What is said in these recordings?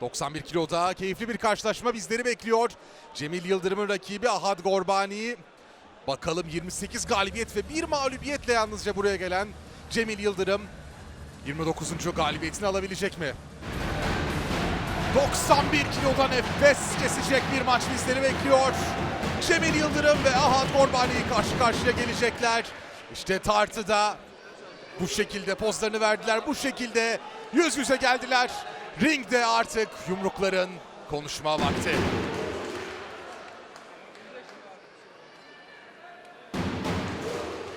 91 kiloda keyifli bir karşılaşma bizleri bekliyor. Cemil Yıldırım'ın rakibi Ahad Gorbani. Bakalım 28 galibiyet ve bir mağlubiyetle yalnızca buraya gelen Cemil Yıldırım 29. galibiyetini alabilecek mi? 91 kiloda nefes kesecek bir maç bizleri bekliyor. Cemil Yıldırım ve Ahad Gorbani karşı karşıya gelecekler. İşte tartıda bu şekilde pozlarını verdiler. Bu şekilde yüz yüze geldiler. Ringde artık yumrukların konuşma vakti.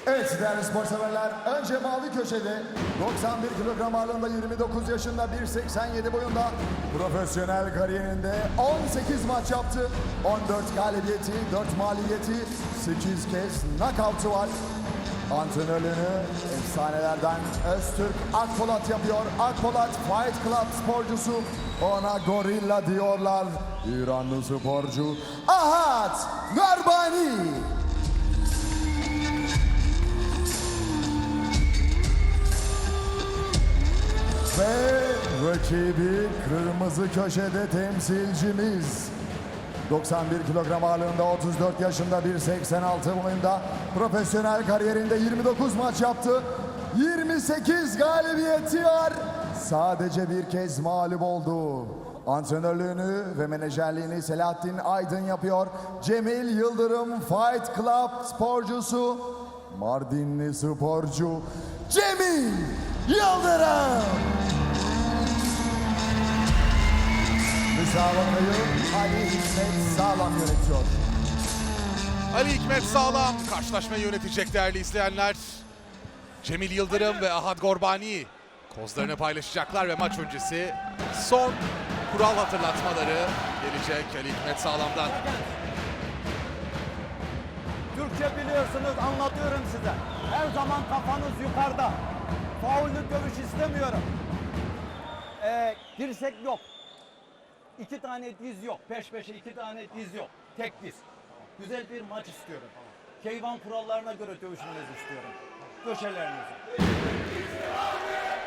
Evet değerli spor severler. Önce mavi köşede 91 kilogram ağırlığında 29 yaşında 1.87 boyunda profesyonel kariyerinde 18 maç yaptı. 14 galibiyeti, 4 mağlubiyeti, 8 kez knockout'u var. Antrenörlüğünü efsanelerden Öztürk Akpolat yapıyor. Akpolat Fight Club sporcusu. Ona gorilla diyorlar. İranlı sporcu Ahad Garbani. Ve rakibi kırmızı köşede temsilcimiz. 91 kilogram ağırlığında 34 yaşında 1.86 boyunda profesyonel kariyerinde 29 maç yaptı. 28 galibiyeti var. Sadece bir kez mağlup oldu. Antrenörlüğünü ve menajerliğini Selahattin Aydın yapıyor. Cemil Yıldırım Fight Club sporcusu. Mardinli sporcu Cemil Yıldırım. Müsabakayı Ali Hikmet Sağlam yönetiyor. Ali Hikmet Sağlam karşılaşmayı yönetecek değerli izleyenler. Cemil Yıldırım ve Ahad Gorbani kozlarını paylaşacaklar ve maç öncesi son kural hatırlatmaları gelecek Ali Hikmet Sağlam'dan. Türkçe biliyorsunuz anlatıyorum size. Her zaman kafanız yukarıda. Faullü dövüş istemiyorum. Ee, dirsek yok. İki tane diz yok. Peş peşe iki tane diz yok. Tek diz. Güzel bir maç istiyorum. Keyvan kurallarına göre dövüşmenizi istiyorum. Köşelerinizi.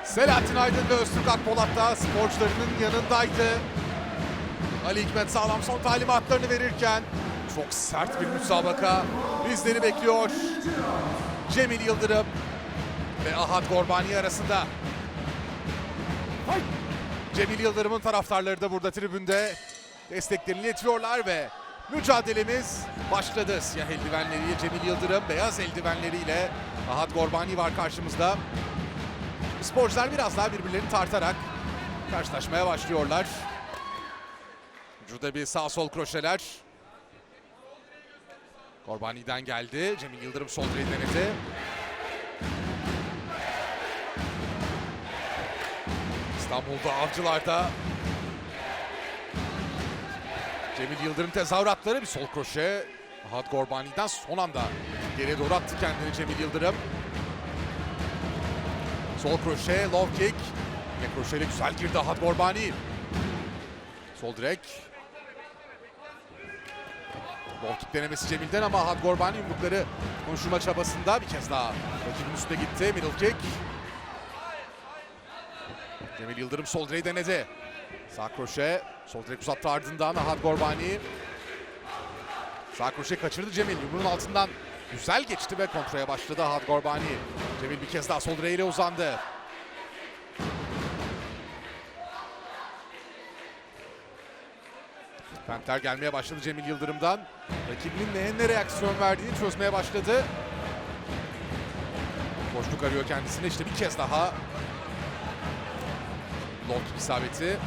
Selahattin Aydın ve Öztürk Akpolat da sporcularının yanındaydı. Ali Hikmet Sağlam son talimatlarını verirken çok sert bir müsabaka bizleri bekliyor. Cemil Yıldırım ve Ahad Gorbani arasında. Cemil Yıldırım'ın taraftarları da burada tribünde desteklerini iletiyorlar ve mücadelemiz başladı. Siyah eldivenleriyle Cemil Yıldırım, beyaz eldivenleriyle Ahad Gorbani var karşımızda. Sporcular biraz daha birbirlerini tartarak karşılaşmaya başlıyorlar. Vücuda bir sağ sol kroşeler. Gorbani'den geldi. Cemil Yıldırım sol direği denedi. İstanbul'da avcılarda Cemil Yıldırım tezahüratları bir sol kroşe. Ahad Gorbani'den son anda geriye doğru attı kendini Cemil Yıldırım. Sol kroşe, low kick. Yine kroşeyle güzel girdi Ahad Gorbani. Sol direk. Low kick denemesi Cemil'den ama Ahad Gorbani yumrukları konuşulma çabasında bir kez daha rakibin üstüne gitti. Middle kick. Cemil Yıldırım sol direği denedi. Sağ kroşe, sol direk uzattı ardından Ahad Gorbani. Sağ kroşe kaçırdı Cemil. Yumruğun altından güzel geçti ve kontraya başladı Ahad Gorbani. Cemil bir kez daha sol direğiyle uzandı. Penter gelmeye başladı Cemil Yıldırım'dan. Rakibinin neye ne reaksiyon verdiğini çözmeye başladı. Boşluk arıyor kendisine. İşte bir kez daha Long kick isabeti.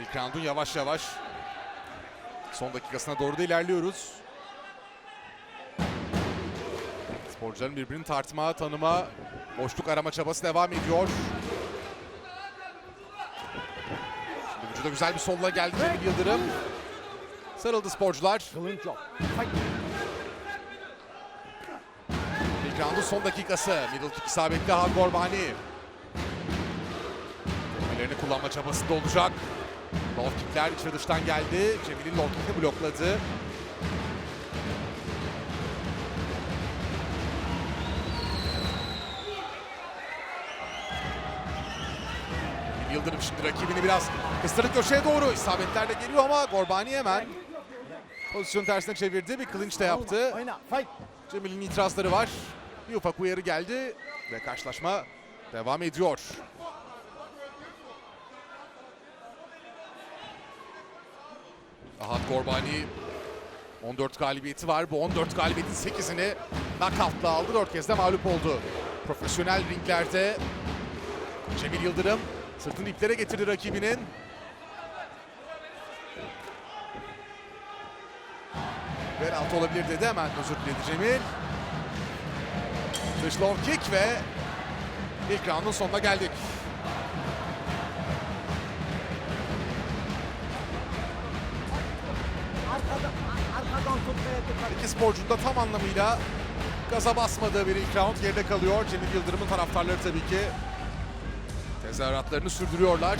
İlk roundun yavaş yavaş son dakikasına doğru da ilerliyoruz. Sporcuların birbirini tartma, tanıma, boşluk arama çabası devam ediyor. Şimdi vücuda güzel bir solla geldi Cemil Yıldırım. Sarıldı sporcular. Kılınç yok. İlk roundun son dakikası. Middle kick isabetli Hakan Dövmelerini kullanma çabasında olacak. Low kickler içeri dıştan geldi. Cemil'in low kickini blokladı. Yıldırım şimdi rakibini biraz kıstırdı köşeye doğru. İsabetlerle geliyor ama Gorbani hemen pozisyon tersine çevirdi. Bir kılınç da yaptı. Cemil'in itirazları var. Bir ufak uyarı geldi ve karşılaşma devam ediyor. Ahat Gorbani 14 galibiyeti var. Bu 14 galibiyetin 8'ini knockout'la aldı. 4 kez de mağlup oldu. Profesyonel ringlerde Cemil Yıldırım sırtını iplere getirdi rakibinin. Penaltı olabilir dedi hemen özür diledi Cemil. Dış low kick ve ilk roundun sonuna geldik. İki sporcunun da tam anlamıyla gaza basmadığı bir ilk round geride kalıyor. Cemil Yıldırım'ın taraftarları tabii ki tezahüratlarını sürdürüyorlar.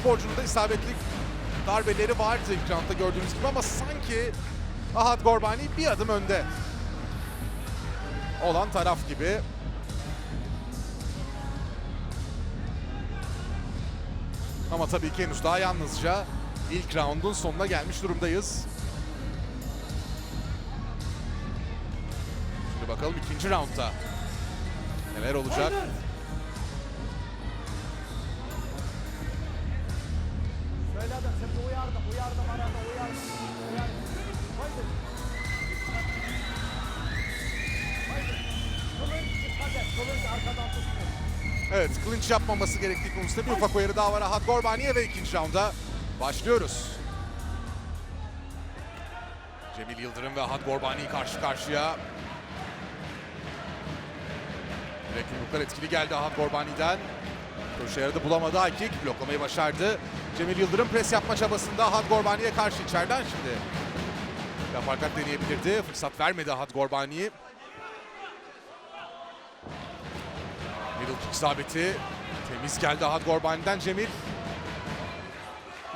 Sporcunun da isabetli darbeleri vardı ilk roundda gördüğünüz gibi ama sanki Ahad Gorbani bir adım önde olan taraf gibi. Ama tabii ki henüz daha yalnızca ilk roundun sonuna gelmiş durumdayız. Şimdi bakalım ikinci roundda neler olacak. Söyledim uyardım, arada uyardım. uyardım. Haydi. Evet, clinch yapmaması gerektiği konusunda bir ufak uyarı daha var Ahat Gorbani'ye ve ikinci rounda başlıyoruz. Cemil Yıldırım ve Ahat Gorbani karşı karşıya. Direkt yumruklar etkili geldi Ahat Gorbani'den. Köşe yaradı bulamadı kick. Bloklamayı başardı. Cemil Yıldırım pres yapma çabasında Ahat Gorbani'ye karşı içeriden şimdi. Yaparkat deneyebilirdi. Fırsat vermedi Ahat Gorbani'yi. Middle kick isabeti. Temiz geldi Ahad Gorbani'den Cemil.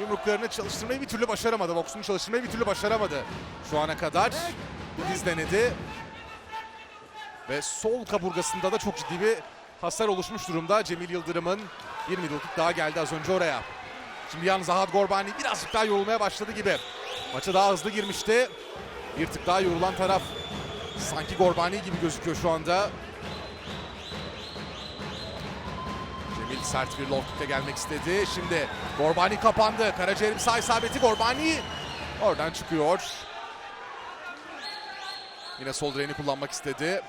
Yumruklarını çalıştırmayı bir türlü başaramadı. Boksunu çalıştırmayı bir türlü başaramadı şu ana kadar. Bir diz denedi. Ve sol kaburgasında da çok ciddi bir hasar oluşmuş durumda. Cemil Yıldırım'ın bir middle kick daha geldi az önce oraya. Şimdi yalnız Ahad Gorbani birazcık daha yorulmaya başladı gibi. Maça daha hızlı girmişti. Bir tık daha yorulan taraf sanki Gorbani gibi gözüküyor şu anda. Cemil sert bir low gelmek istedi. Şimdi Gorbani kapandı. Karaciğerim sağ isabeti Gorbani oradan çıkıyor. Yine sol direğini kullanmak istedi.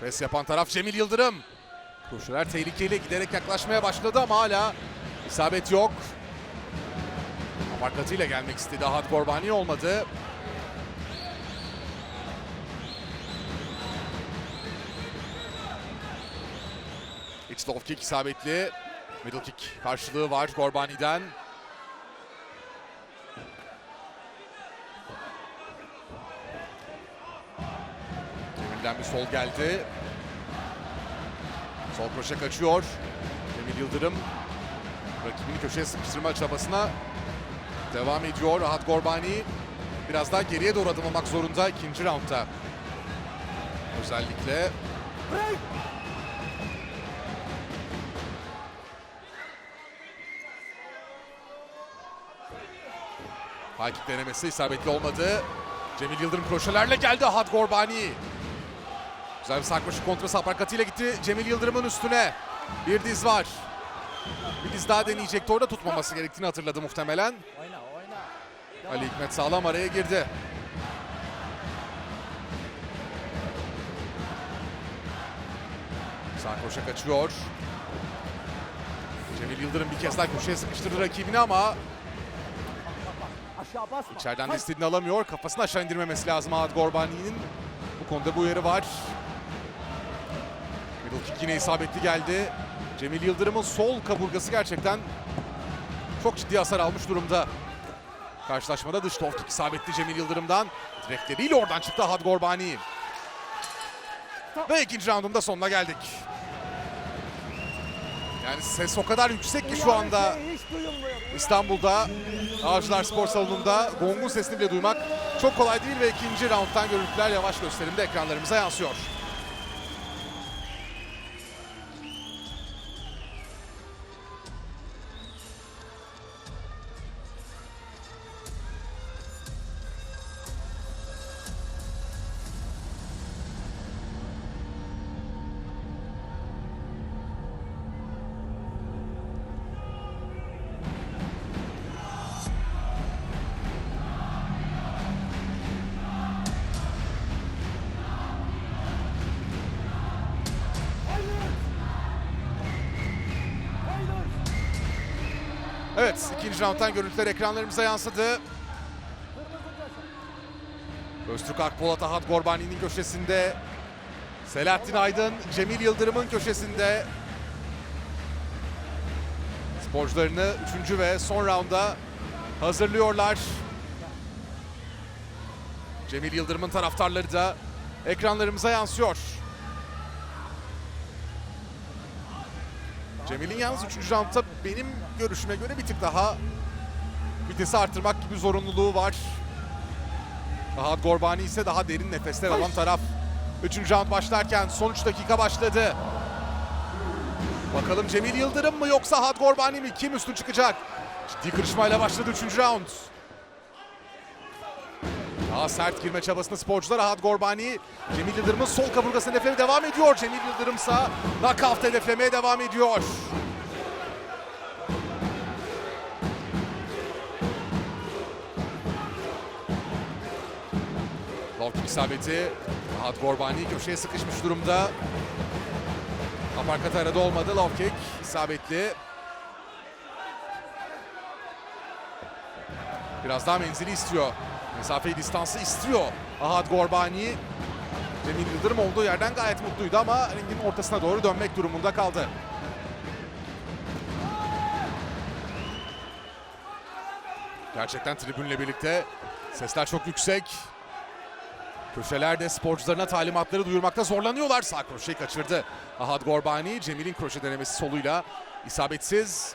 Pres yapan taraf Cemil Yıldırım. Koşular tehlikeli giderek yaklaşmaya başladı ama hala isabet yok. Aparkatıyla gelmek istedi. Ahat Gorbani olmadı. İç low kick isabetli. Middle kick karşılığı var Gorbani'den. Cemil'den bir sol geldi. Sol kroşe kaçıyor. Cemil Yıldırım rakibini köşeye sıkıştırma çabasına devam ediyor. Rahat Gorbani biraz daha geriye doğru adım atmak zorunda ikinci roundda. Özellikle kick denemesi isabetli olmadı. Cemil Yıldırım kroşelerle geldi Ahad Gorbani. Güzel bir sarkoşu kontrası aparkatıyla gitti Cemil Yıldırım'ın üstüne. Bir diz var. Bir diz daha deneyecekti orada tutmaması gerektiğini hatırladı muhtemelen. Oyna, oyna. Ali Hikmet sağlam araya girdi. Sağ koşa kaçıyor. Cemil Yıldırım bir kez daha köşeye sıkıştırdı rakibini ama. İçeriden de istediğini alamıyor. Kafasını aşağı indirmemesi lazım Ahad Gorbani'nin. Bu konuda bu uyarı var. Middle yine isabetli geldi. Cemil Yıldırım'ın sol kaburgası gerçekten çok ciddi hasar almış durumda. Karşılaşmada dış top kick isabetli Cemil Yıldırım'dan. Direkleriyle oradan çıktı Ahad Gorbani. Ve ikinci roundun da sonuna geldik. Yani ses o kadar yüksek ki şu anda. İstanbul'da Avcılar Spor Salonu'nda gongun sesini bile duymak çok kolay değil ve ikinci roundtan görüntüler yavaş gösterimde ekranlarımıza yansıyor. İkinci roundtan görüntüler ekranlarımıza yansıdı. Öztürk Akpolat Ahat Gorbani'nin köşesinde. Selahattin Aydın Cemil Yıldırım'ın köşesinde. Sporcularını 3. ve son rounda hazırlıyorlar. Cemil Yıldırım'ın taraftarları da ekranlarımıza yansıyor. Cemil'in yalnız 3. roundda benim görüşüme göre bir tık daha vitesi artırmak gibi zorunluluğu var. Ahat Gorbani ise daha derin nefesler alan taraf. 3. round başlarken son 3 dakika başladı. Bakalım Cemil Yıldırım mı yoksa Ahat Gorbani mi? Kim üstün çıkacak? Ciddi kırışmayla başladı 3. round. Daha sert girme çabasında sporcular Ahat Gorbani Cemil Yıldırım'ın sol kaburgasını hedeflemeye devam ediyor. Cemil Yıldırım ise knockout hedeflemeye devam ediyor. Low kick isabeti. Ahat Gorbani köşeye sıkışmış durumda. Aparkat arada olmadı. Kick isabetli. Biraz daha menzili istiyor. Mesafeyi distansı istiyor. Ahat Gorbani. Cemil Yıldırım olduğu yerden gayet mutluydu ama ringin ortasına doğru dönmek durumunda kaldı. Gerçekten tribünle birlikte sesler çok yüksek. Köşelerde sporcularına talimatları duyurmakta zorlanıyorlar. Sağ kroşeyi kaçırdı. Ahad Gorbani, Cemil'in kroşe denemesi soluyla isabetsiz.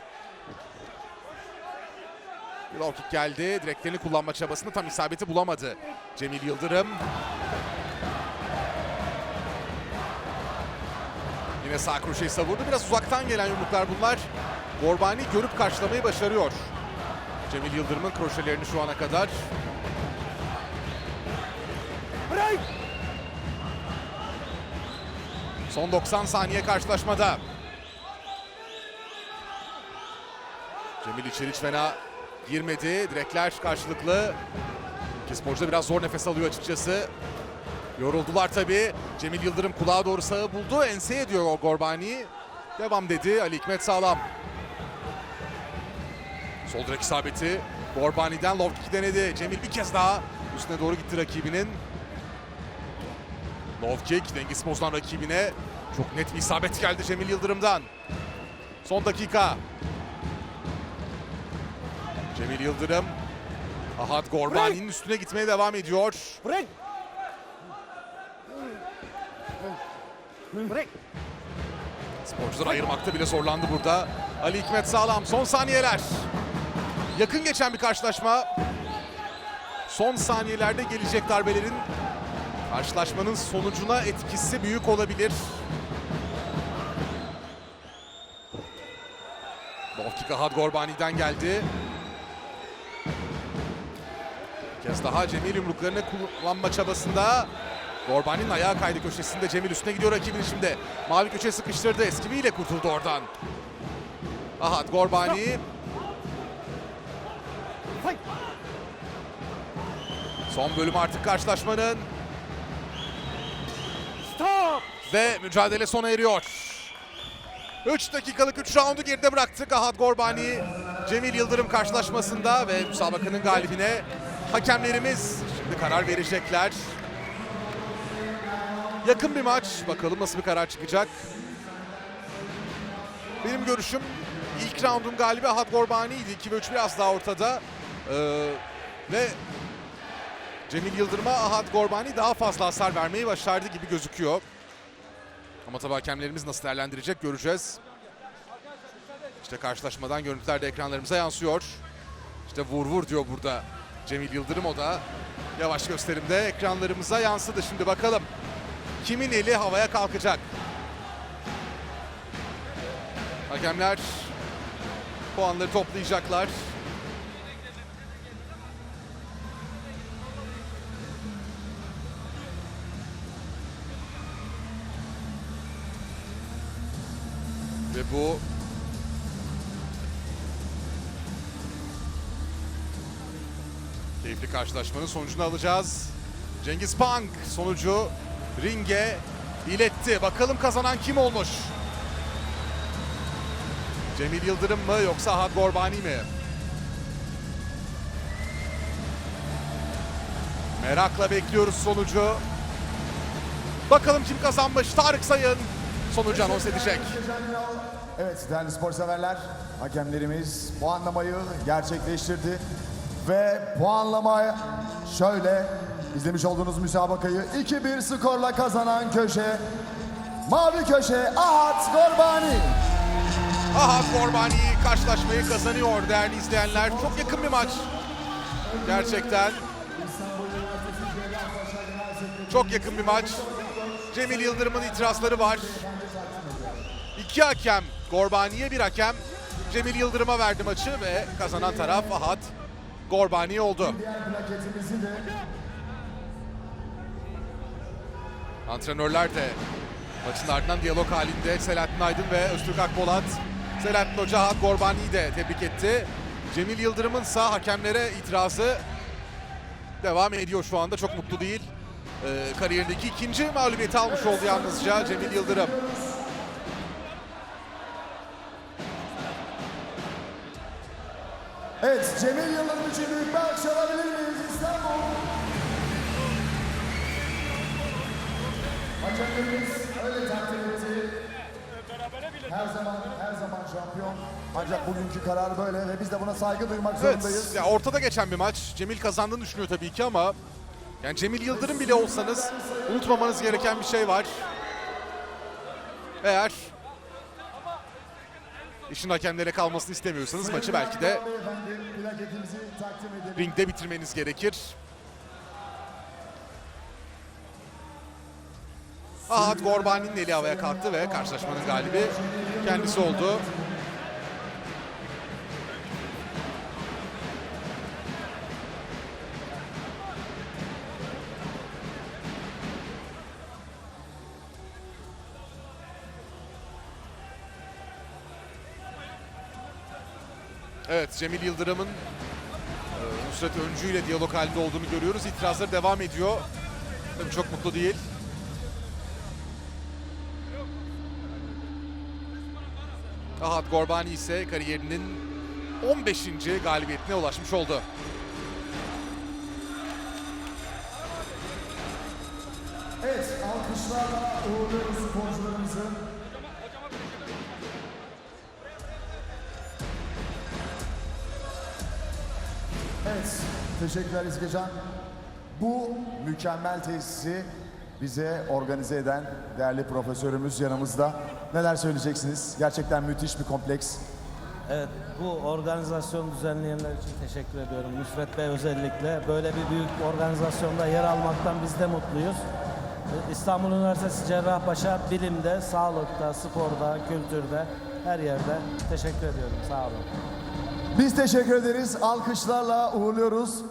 Low kick geldi. Direklerini kullanma çabasında tam isabeti bulamadı. Cemil Yıldırım. Yine sağ kroşeyi savurdu. Biraz uzaktan gelen yumruklar bunlar. Gorbani görüp karşılamayı başarıyor. Cemil Yıldırım'ın kroşelerini şu ana kadar. Bırak! Son 90 saniye karşılaşmada. Cemil içeri hiç fena girmedi. Direkler karşılıklı. İki sporcu da biraz zor nefes alıyor açıkçası. Yoruldular tabii. Cemil Yıldırım kulağa doğru sağı buldu. Enseye diyor Gorbani. Devam dedi Ali Hikmet Sağlam. Sol direk isabeti. Gorbani'den low kick denedi. Cemil bir kez daha üstüne doğru gitti rakibinin. Low kick dengesi bozulan rakibine çok net bir isabet geldi Cemil Yıldırım'dan. Son dakika. Cemil Yıldırım Ahat Gorbani'nin üstüne gitmeye devam ediyor. Bırak! Bırak! Sporcular ayırmakta bile zorlandı burada. Ali Hikmet Sağlam son saniyeler. Yakın geçen bir karşılaşma. Son saniyelerde gelecek darbelerin karşılaşmanın sonucuna etkisi büyük olabilir. Low kick Ahad Gorbani'den geldi. Kez daha Cemil yumruklarını kullanma çabasında. Gorbani'nin ayağı kaydı köşesinde. Cemil üstüne gidiyor rakibini şimdi. Mavi köşeye sıkıştırdı. Eskiviyle kurtuldu oradan. Ahad Gorbani. Son bölüm artık karşılaşmanın. Stop! Ve mücadele sona eriyor. 3 dakikalık 3 roundu geride bıraktık. Ahad Gorbani, Cemil Yıldırım karşılaşmasında ve müsabakanın galibine hakemlerimiz şimdi karar verecekler. Yakın bir maç. Bakalım nasıl bir karar çıkacak. Benim görüşüm ilk roundun galibi Ahad Gorbani'ydi. 2 ve 3 biraz daha ortada. Ee, ve Cemil Yıldırım'a Ahad Gorbani daha fazla hasar vermeyi başardı gibi gözüküyor. Ama tabii hakemlerimiz nasıl değerlendirecek göreceğiz. İşte karşılaşmadan görüntüler de ekranlarımıza yansıyor. İşte vur vur diyor burada Cemil Yıldırım o da yavaş gösterimde ekranlarımıza yansıdı. Şimdi bakalım kimin eli havaya kalkacak? Hakemler puanları toplayacaklar. Ve bu keyifli karşılaşmanın sonucunu alacağız. Cengiz Pang sonucu ringe iletti. Bakalım kazanan kim olmuş? Cemil Yıldırım mı yoksa Ahad Gorbani mi? Merakla bekliyoruz sonucu. Bakalım kim kazanmış? Tarık Sayın sonucu anons edecek. Evet değerli spor severler, hakemlerimiz puanlamayı gerçekleştirdi. Ve puanlamaya şöyle izlemiş olduğunuz müsabakayı 2-1 skorla kazanan köşe Mavi köşe Ahat Gorbani. Ahad Gorbani karşılaşmayı kazanıyor değerli izleyenler. Çok yakın bir maç. Gerçekten. Çok yakın bir maç. Cemil Yıldırım'ın itirazları var. İki hakem, Gorbani'ye bir hakem. Cemil Yıldırım'a verdi maçı ve kazanan taraf Ahad Gorbani oldu. Antrenörler de maçın ardından diyalog halinde Selahattin Aydın ve Öztürk Akbolat. Selahattin Hoca Gorbani'yi de tebrik etti. Cemil Yıldırım'ın ise hakemlere itirazı devam ediyor şu anda. Çok mutlu değil. Ee, kariyerindeki ikinci mağlubiyeti almış oldu yalnızca Cemil Yıldırım. Evet Cemil Yıldırım için büyük bir alkış alabilir miyiz İstanbul? Hakemlerimiz öyle takdir etti. Her zaman her zaman şampiyon. Ancak bugünkü karar böyle ve biz de buna saygı duymak zorundayız. Evet, ya ortada geçen bir maç. Cemil kazandığını düşünüyor tabii ki ama yani Cemil Yıldırım bile olsanız unutmamanız gereken bir şey var. Eğer işin hakemlere kalmasını istemiyorsanız maçı belki de ringde bitirmeniz gerekir. Ahad Gorbani'nin eli havaya kalktı ve karşılaşmanın galibi kendisi oldu. Evet Cemil Yıldırım'ın e, Nusret Öncü ile diyalog halinde olduğunu görüyoruz. İtirazları devam ediyor. Tabii çok mutlu değil. Ahad Gorbani ise kariyerinin 15. galibiyetine ulaşmış oldu. Evet alkışlarla uğurluyoruz sporcularımızı. Evet, teşekkürler İzgecan. Bu mükemmel tesisi bize organize eden değerli profesörümüz yanımızda. Neler söyleyeceksiniz? Gerçekten müthiş bir kompleks. Evet, bu organizasyon düzenleyenler için teşekkür ediyorum. Nusret Bey özellikle. Böyle bir büyük organizasyonda yer almaktan biz de mutluyuz. İstanbul Üniversitesi Cerrahpaşa bilimde, sağlıkta, sporda, kültürde, her yerde teşekkür ediyorum. Sağ olun. Biz teşekkür ederiz. Alkışlarla uğurluyoruz.